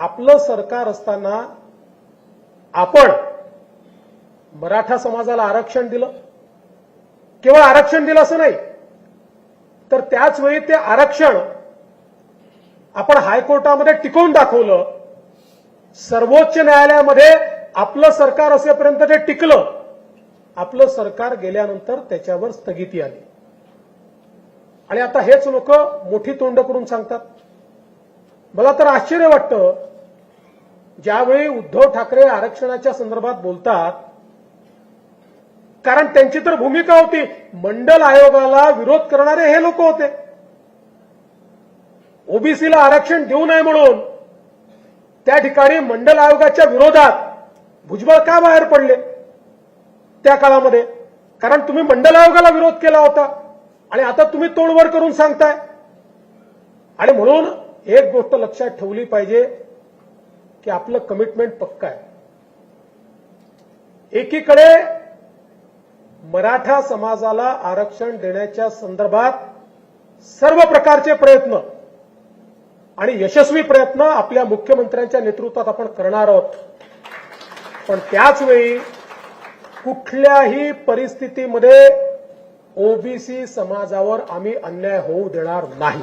आपलं सरकार असताना आपण मराठा समाजाला आरक्षण दिलं. केवळ आरक्षण दिलं असं नाही तर त्याच वेळी ते आरक्षण आपण हायकोर्टामध्ये टिकवून दाखवलं. सर्वोच्च न्यायालयामध्ये आपलं सरकार असेपर्यंत ते टिकलं आपलं सरकार गेल्यानंतर त्याच्यावर स्थगिती आली. आणि आता हेच लोक मोठी तोंड करून सांगतात. मला तर आश्चर्य वाटतं ज्यावेळी उद्धव ठाकरे आरक्षणाच्या संदर्भात बोलतात कारण त्यांची तर भूमिका होती मंडल आयोगाला विरोध करणारे हे लोक होते. ओबीसीला आरक्षण देऊ नये म्हणून त्या ठिकाणी मंडल आयोगाच्या विरोधात भुजबळ का बाहेर पडले त्या काळामध्ये? कारण तुम्ही मंडल आयोगाला विरोध केला होता आणि आता तुम्ही तोडवड करून सांगताय. आणि म्हणून एक गोष्ट लक्षात ठेवली पाहिजे की आपलं कमिटमेंट पक्का आहे. एकीकडे मराठा समाजाला आरक्षण देण्याच्या संदर्भात सर्व प्रकारचे प्रयत्न आणि यशस्वी प्रयत्न आपल्या मुख्यमंत्र्यांच्या नेतृत्वात आपण करणार आहोत. पण त्याच वेळी कुठल्याही परिस्थितीमध्ये ओबीसी समाजावर आम्ही अन्याय होऊ देणार नाही.